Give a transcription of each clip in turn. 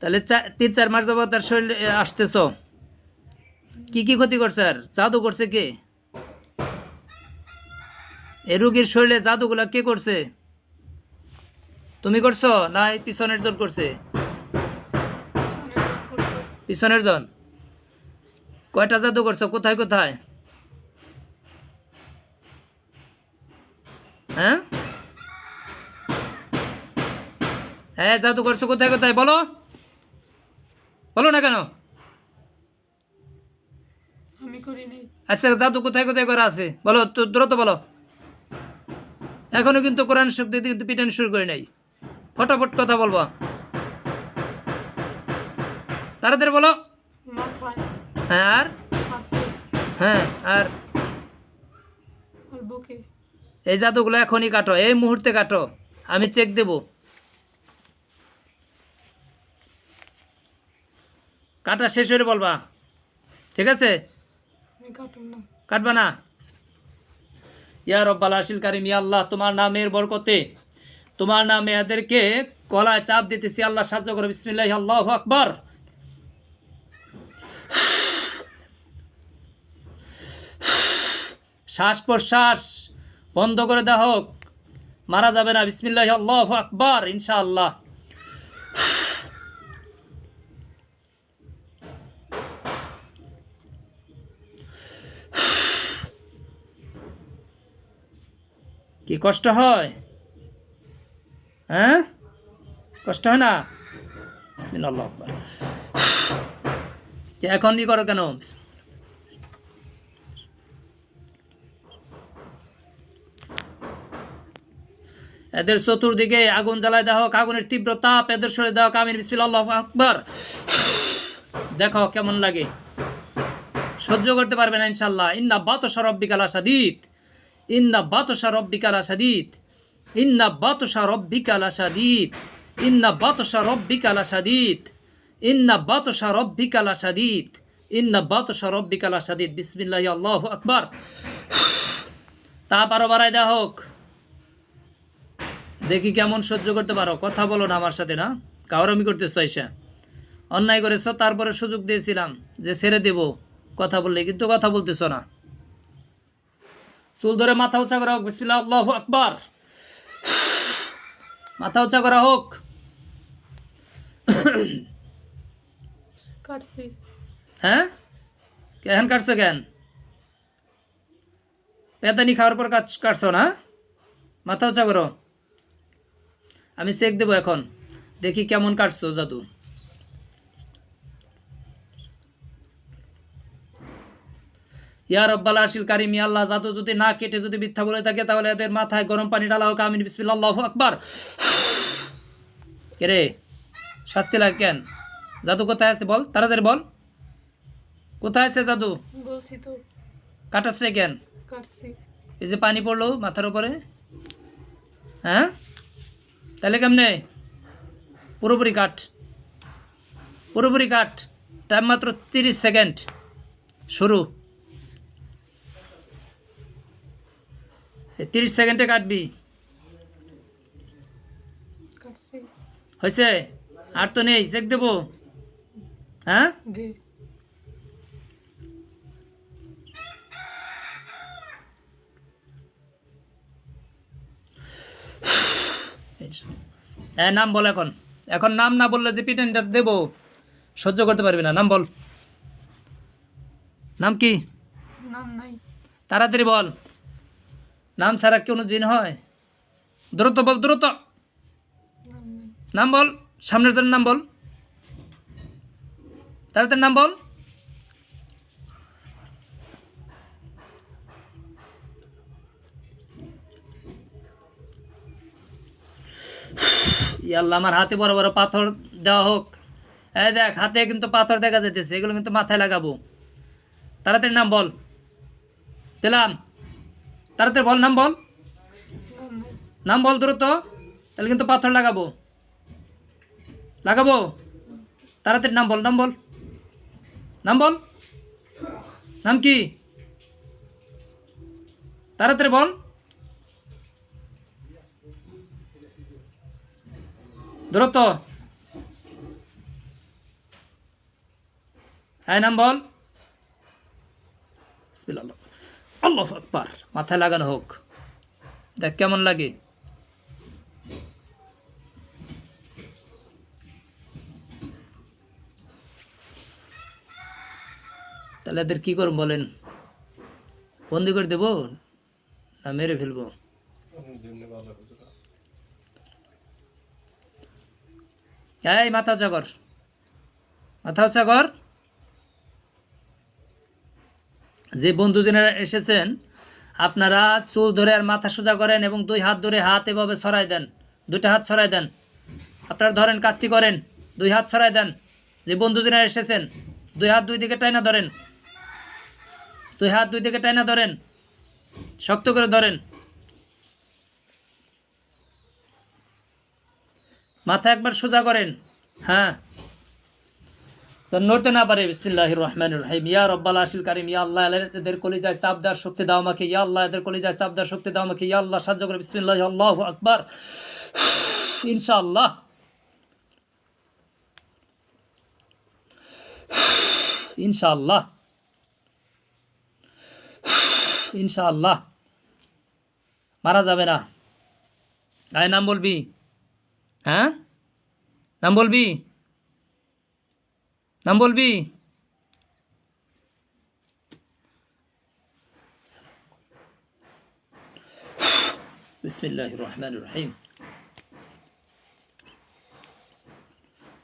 তাহলে তিন চার মাস যাব তার শরীরে আসতেছ। কি কি ক্ষতি করছে আর? জাদু করছে কে? এ রুগীর শরীরে জাদুগুলা কে করছে? তুমি করছ না পিছনের জন করছে? পিছনের জন? কয়টা জাদু করছ? কোথায় কোথায়? হ্যাঁ? হ্যাঁ জাদু করছ কোথায় কোথায়? বলো। বলো না কেন? আমি করিনি। আচ্ছা জাদু কোথায় কোথায় করা আছে? বলো তো দ্রুত বলো। এখনও কিন্তু কোরআন শক্তি কিন্তু পিটানো শুরু করে নাই। ফটাফট কথা বলব। তাড়াতাড়ি বলো। হ্যাঁ আর? হ্যাঁ আর? আর এই জাদুগুলো এখনই কাটো এই মুহূর্তে কাটো। আমি চেক দেব। কাটা শেষ হয়ে বলবা। ঠিক আছে? কাটবা না? ইয়া রব্বাল আশিল কারিম ইয়া আল্লাহ তোমার নামের বরকতে তোমার নামে এদেরকে গলায় চাপ দিতেছি আল্লাহ সাহায্য করো। বিসমিল্লাহ আল্লাহ আকবর। শ্বাস প্রশ্বাস বন্ধ করে দেওয়া হোক। মারা যাবে না। বিসমিল্লাহ আল্লাহ আকবর ইনশাআল্লাহ। কি কষ্ট হয়? হ্যাঁ? কষ্ট হয় না? আল্লাহু এখন ই করো কেন? এদের চতুর্দিকে আগুন জ্বালায় হোক আগুনের তীব্র তাপ এদের সরে হোক আমির বিসমিল্লাহ আকবর। দেখো কেমন লাগে। সহ্য করতে পারবে না ইনশাল্লাহ ইন্না বাত সরব্বিকাল আসাদিত ইন্না বাতসা রব্বিকাল আসাদিত ইন্না বাতসা রব্বিকাল আসাদিত ইন্না বাতসা রব্বিকাল আসাদিত ইন্না বাতসা রব্বিকাল আসাদিত ইন্না বাতসা রব্বিকাল আসাদিত বিসমিল্লাহ, আল্লাহ আকবার। তাপ আরও বাড়াই দেওয়া হোক। দেখি কেমন সহ্য করতে পারো। কথা বলো না আমার সাথে না। কাউরামি করতেছ এসে অন্যায় করেছ, তারপরে সুযোগ দিয়েছিলাম যে ছেড়ে দেব। কথা বললে কিন্তু কথা বলতেছ না। চুল ধরে মাথা উঁচা করা হোক বিসমিল্লাহ আল্লাহ আকবার। মাথা উঁচা করা হোক। কাটছি। হ্যাঁ? কেন কাটছো কেন? পেতানি খাওয়ার পর কাট কাটছো না? মাথা উঁচা করো। আমি চেক দেবো এখন। দেখি কেমন কাটছো জাদু। ইয়া রব্বাল আশিল কারিম আল্লাহ জাদু যদি না কেটে যদি মিথ্যা বলে থাকে তাহলে এদের মাথায় গরম পানি ডালা হোক আমিন বিসমিল্লাহ আকবার রে? শাস্তি লাগে কেন? জাদু কোথায় আছে বল? তাড়াতাড়ি বল। কোথায় আছে জাদু? বলছি তো। কাটাস রে কেন? কাটছি। এই যে পানি পড়ল মাথার উপরে। হ্যাঁ? তাহলে কেমনে? পুরোপুরি কাট। পুরোপুরি কাট। টাইম মাত্র তিরিশ সেকেন্ড। শুরু। তিরিশ সেকেন্ডে কাটবি। হয়েছে? আর তো নেই চেক দেবো। হ্যাঁ? হ্যাঁ নাম বল এখন। এখন নাম না বললে যে পিটেনটা দেবো সহ্য করতে পারবি না। নাম বল। নাম কি? নাম নাই। তাড়াতাড়ি বল। নাম ছাড়া কোনো জিন হয়? দ্রুত বল, দ্রুত। নাম বল, সামনের জনের নাম বল। তাড়াতাড়ি নাম বল। ইয়াল্লা, আমার হাতে বড় বড় পাথর দেওয়া হোক। এই দেখ, হাতে কিন্তু পাথর দেখা যেতেছে এগুলো কিন্তু মাথায় লাগাবো। তাড়াতাড়ি নাম বল। দিলাম। তাড়াতাড়ি বল, নাম বল। নাম বল দ্রুত, তাহলে কিন্তু পাথর লাগাবো। লাগাবো? তাড়াতাড়ি নাম বল নাম বল। নাম বল? নাম কি? তাড়াতাড়ি বল। দ্রুত। হ্যাঁ নাম বল। বিসমিল্লাহ। আল্লাহ আকবার, মাথায় লাগানো হোক। দেখ কেমন লাগে? তাহলে এদের কি করব বলেন? বন্দি করে দেবো না মেরে ফেলব? এই মাথা উঁচা মাথা উঁচা যে বন্ধুজনেরা এসেছেন, আপনারা চুল ধরে আর মাথা সোজা করেন এবং দুই হাত ধরে হাত এভাবে ছড়াই দেন। দুইটা হাত ছড়াই দেন। আপনারা ধরেন কাজটি করেন, দুই হাত ছড়াই দেন। যে বন্ধুজনেরা এসেছেন, দুই হাত দুই দিকে টাইনা ধরেন। দুই হাত দুই দিকে টাইনা ধরেন। শক্ত করে ধরেন। মাথা একবার সোজা করেন। হ্যাঁ। নড়তে না পারে বিসমিল্লাহ রহমান রহিম। ইয়া রব্বাল আশিল কারিম, ইয়া আল্লাহ এদের কলিজায় দেওয়ার শক্তি দাও আমাকে। ইয়া আল্লাহ, এদের কলিজায় চাপ দেওয়ার শক্তি দাও আমাকে। ইয়া আল্লাহ, সাহায্য করে। বিসমিল্লাহ, আল্লাহ আকবার। ইনশাআল্লাহ। ইনশাআল্লাহ। ইনশাআল্লাহ। মারা যাবে না। আয়, নাম বলবি। হ্যাঁ? নাম বলবি? নাম বলবি? বিসমিল্লাহ রহমান রহিম।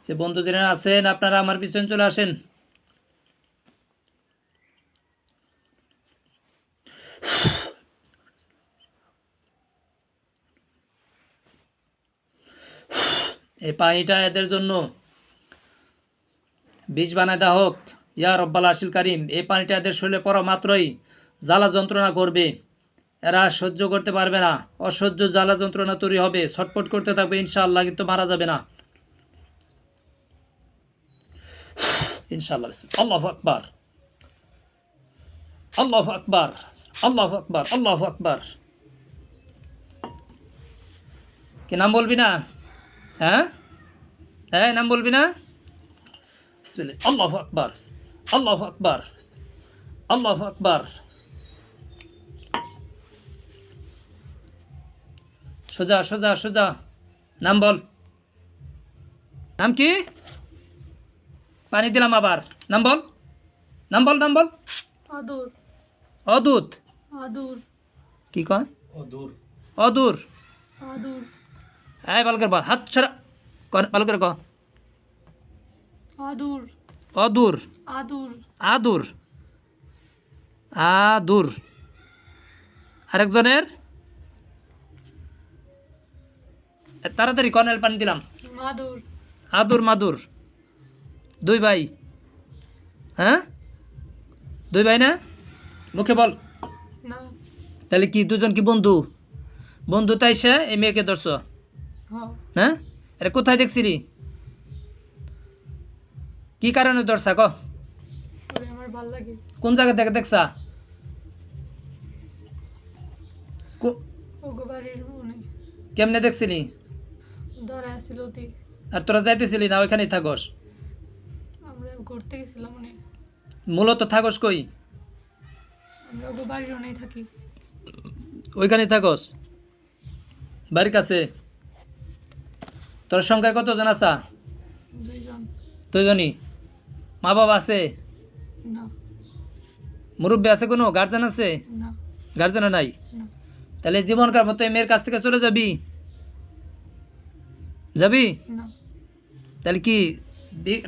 যে বন্ধু যারা আছেন, আপনারা আমার পিছনে চলে আসেন। এই পানিটা এদের জন্য বিষ বানায় দেওয়া হোক। ইয়া রব্বাল আশিল কারিম, এই পানিটা এদের শরীরে পড়া মাত্রই জ্বালা যন্ত্রণা করবে। এরা সহ্য করতে পারবে না। অসহ্য জ্বালা যন্ত্রণা তৈরি হবে। ছটপট করতে থাকবে, ইনশাআল্লাহ, কিন্তু মারা যাবে না। কি নাম বলবি না? হ্যাঁ? হ্যাঁ নাম বলবি না? বিসমিল্লাহ আল্লাহ আকবার আল্লাহ আকবার আল্লাহ আকবার সোজা সোজা সোজা নাম বল নাম কি পানি দিলাম আবার নাম বল নাম বল নাম বল আদুর অদূত আদুর কি কয় অদূর অদূর আদুর এই ভালো করে বল হাত ছড়া কর ভালো করে ক আদুর। অদূর। আদুর। আদুর। আদুর। আরেকজনের? তাড়াতাড়ি কর্নেল পানি দিলাম। মাদুর। আদুর মাদুর। দুই ভাই। হ্যাঁ? দুই ভাই না? মুখে বল। তাহলে কি দুজন কি বন্ধু? বন্ধু তাই সে এই মেয়েকে ধরছ? হ হ্যাঁ? এটা কোথায় দেখছিলি? কি কারণে ধরছা ক কোন জায়গা থেকে দেখছা? কেমনে দেখছিলি? আর তোরা যাইতেছিলি না ওইখানেই থাকস? মূলত থাকস কই? ওইখানেই থাকস? বাড়ির কাছে? তোর সংখ্যায় কতজন আসা দুইজন। দুইজনই? মা বাবা আছে? মুরব্বী আছে কোনো? গার্জেন আছে? গার্জেনও নাই? তাহলে জীবনকার মতো এই মেয়ের কাছ থেকে চলে যাবি? যাবি? তাহলে কি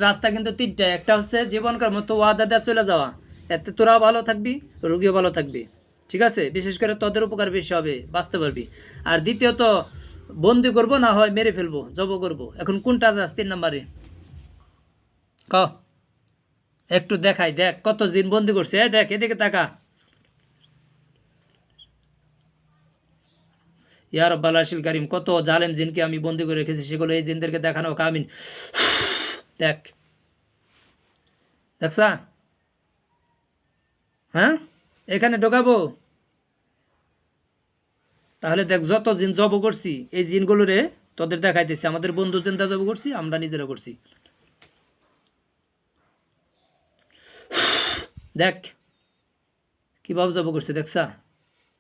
রাস্তা কিন্তু তিনটা। একটা হচ্ছে জীবনকার মতো ওয়াদা দেওয়া চলে যাওয়া। এতে তোরাও ভালো থাকবি রুগীও ভালো থাকবি। ঠিক আছে? বিশেষ করে তোদের উপকার বেশি হবে বাঁচতে পারবি। আর দ্বিতীয়ত বন্দি করব না হয় মেরে ফেলব জব করব। এখন কোনটা যাস তিন নাম্বারে। ক। একটু দেখাই, দেখ, কত জিন বন্দি করছে দেখ, এদিকে তাকা। ইয়ার বালাশিল কারিম, কত জালেম জিনকে আমি বন্দি করে রেখেছি, সেগুলো এই জিনদেরকে দেখানো কামিন দেখ। দেখছা? হ্যাঁ? এখানে ঢোকাবো? তাহলে দেখ, যত জিন জব করছি, এই জিনগুলোরে তোদের দেখাইতেছি, আমাদের বন্ধু চিন্তা জব করছি, আমরা নিজেরা করছি। দেখ কি বাবু যাব করছে দেখছা?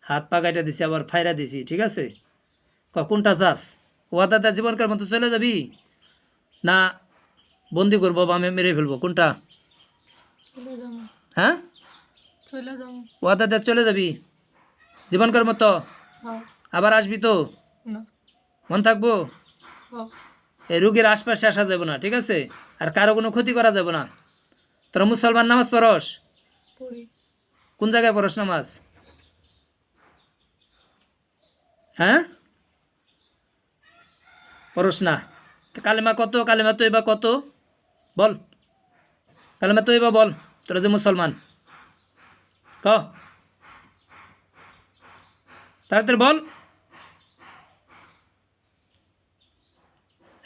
হাত পা কাটা দিছি আবার ফাইরা দিছি ঠিক আছে? ক কোনটা চাস? ওয়াদাটা জীবনকার মতো চলে যাবি? না বন্দি করব বা আমি মেরে ফেলব কোনটা? হ্যাঁ? চলে যাব। ওয়াদাটা চলে যাবি? জীবনকার মতো? হ্যাঁ। আবার আসবি তো? মন থাকব? হ্যাঁ। এই রুগীর আশপাশে আসা যাবে না ঠিক আছে? আর কারও কোনো ক্ষতি করা যাবে না। তোরা মুসলমান নামাজ পড়স? পড়ি। কোন জায়গায় পড়স নামাজ? হ্যাঁ? পড়স না। কালেমা কত? কালেমা তো এবার কত? বল। কালেমা তো এবার বল। তোরা যে মুসলমান। ক। তাড়াতাড়ি বল।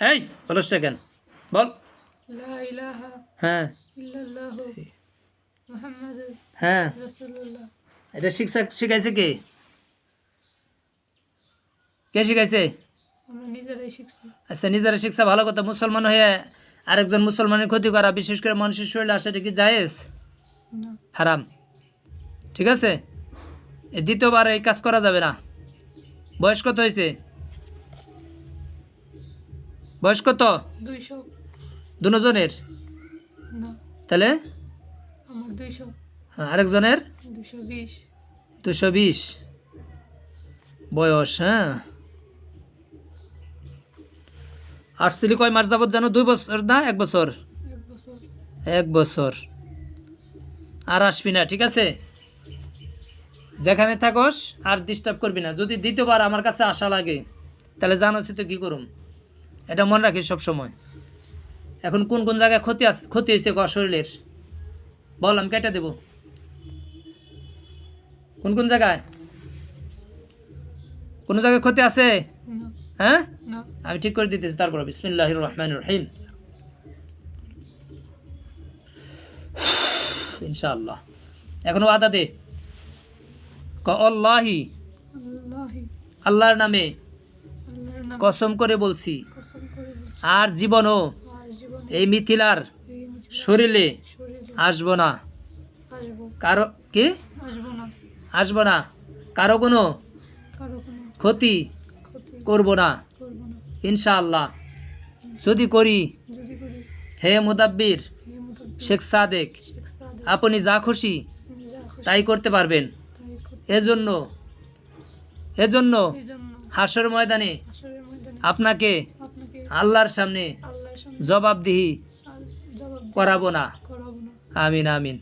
এই বলস কেন? বল। হ্যাঁ। হ্যাঁ। এটা শিক্ষা শিখাইছে কে? কে শিখাইছে? আচ্ছা নিজেরা শিক্ষা ভালো কথা। মুসলমান হয়ে আরেকজন মুসলমানের ক্ষতি করা বিশেষ করে মানুষের শরীরে আসা এটা কি জায়েজ? হারাম। ঠিক আছে? দ্বিতীয়বার এই কাজ করা যাবে না। বয়স কত হয়েছে? বয়স কত? দুজনের? তাহলে? হ্যাঁ, আরেকজনের? দুশো বিশ। বয়স হ্যাঁ। আসছিলি কয় মাস যাবত জানো? দুই বছর না এক বছর? এক বছর। আর আসবি না ঠিক আছে? যেখানে থাকস আর ডিস্টার্ব করবি না। যদি দ্বিতীয়বার আমার কাছে আসা লাগে তাহলে জানোস তো কী করুম? এটা মনে রাখিস সব সময় এখন কোন কোন জায়গায় ক্ষতি আছে ক্ষতি হয়েছে ক শরীরের? বল আমি কেটে দেবো। কোন কোন জায়গায়? কোনো জায়গায় ক্ষতি আছে? হ্যাঁ? আমি ঠিক করে দিতেছি তারপর বিসমিল্লাহ রহমান রহিম। ইনশাআল্লাহ। এখনও আদা দে। ক অল্লাহি আল্লাহর নামে কসম করে বলছি। আর জীবনও এই মিথিলার শরীরে আসব না। কারও কি? আসব না। কারও কোনো ক্ষতি করব না। ইনশাআল্লাহ। যদি করি হে মুদাব্বির শেখ সাদেক আপনি যা খুশি তাই করতে পারবেন। এজন্য এজন্য জন্য হাসর ময়দানে আপনাকে আল্লাহর সামনে জবাবদিহি করাবো না। আমিন আমিন।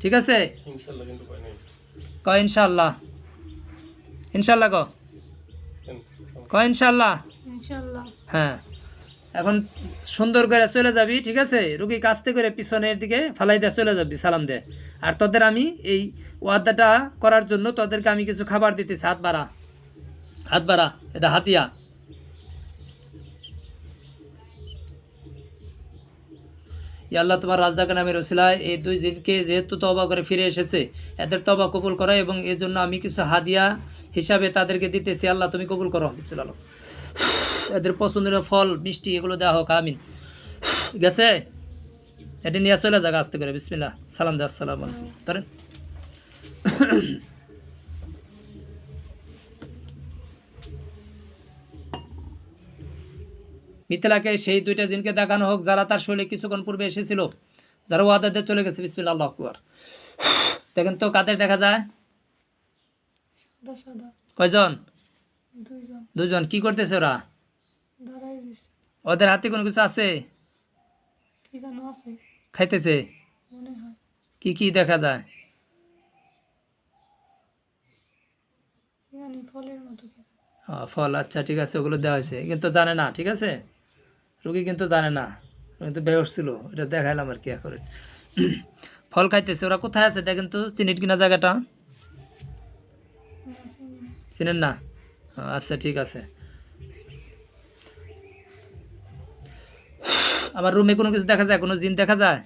ঠিক আছে? ক ইনশাল্লাহ। ইনশাল্লাহ ক? ক ইনশাল্লাহ? হ্যাঁ। এখন সুন্দর করে চলে যাবি ঠিক আছে? রুগী কাছতে করে পিছনের দিকে ফালাই দিয়ে চলে যাবি সালাম দে। আর তোদের আমি এই ওয়াদাটা করার জন্য তোদেরকে আমি কিছু খাবার দিতেছি হাত বাড়া। হাত বাড়া এটা হাতিয়া। ইয়া আল্লাহ তোমার রাজ্জাক নামের ওসিলায় এই দুই দিনকে যেহেতু তবা করে ফিরে এসেছে, এদের তবা কবুল করো এবং এর জন্য আমি কিছু হাদিয়া হিসাবে তাদেরকে দিতেছি। আল্লাহ তুমি কবুল করো। বিসমিল্লাহ। এদের পছন্দের ফল, মিষ্টি, এগুলো দেওয়া হোক, আমিন। গেছে? এটা নিয়ে চলে যাক আস্তে করে। বিসমিল্লাহ। সালাম দে, আসসালাম আলাইকুম। ধরেন। মিথিলাকে সেই দুইটা জিনকে দেখানো হোক যারা তার শরীরে কিছুক্ষণ পূর্বে এসেছিল যারা ওয়াদাতে চলে গেছে বিসমিল্লা আল্লাহ আকবর। দেখেন তো কাদের দেখা যায়? কয়জন? দুজন কি করতেছে ওরা? ওদের হাতে কোনো কিছু আছে? খাইতেছে? কি কি দেখা যায়? ফল আচ্ছা ঠিক আছে ওগুলো দেওয়া হয়েছে। কিন্তু জানে না ঠিক আছে? রুগী কিন্তু জানে না। কিন্তু বেহস ছিল, এটা দেখাইলাম আর কি করে ফল খাইতেছে, ওরা কোথায় আছে? দেখেন তো চিনিট কিনা জায়গাটা। চিনেন না? আচ্ছা ঠিক আছে। আমার রুমে কোনো কিছু দেখা যায়? কোনো জিন দেখা যায়?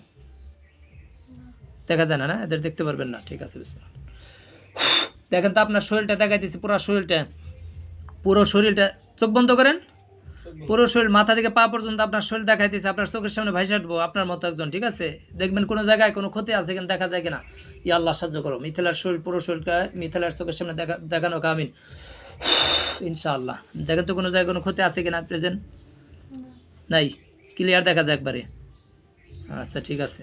দেখা যায় না না? এদের দেখতে পারবেন না। ঠিক আছে দেখেন তো, আপনার শরীরটা দেখাইতেছি, পুরো শরীরটা। পুরো শরীরটা চোখ বন্ধ করেন। পুরো শরীর মাথা থেকে পা পর্যন্ত আপনার শরীর দেখাইতেছে আপনার চোখের সামনে ভাইসে উঠবো আপনার মতো একজন ঠিক আছে? দেখবেন কোনো জায়গায় কোনো ক্ষতি আছে কিনা দেখা যায় কিনা? ই আল্লাহ সাহায্য করো। মিথিলার শরীর পুরো শরীরকে মিথিলার চোখের সামনে দেখা দেখানো কামিন ইনশাআল্লাহ। দেখেন তো কোনো জায়গায় কোনো ক্ষতি আছে কিনা প্রেজেন্ট? নাই? ক্লিয়ার দেখা যায় একবারে। আচ্ছা ঠিক আছে।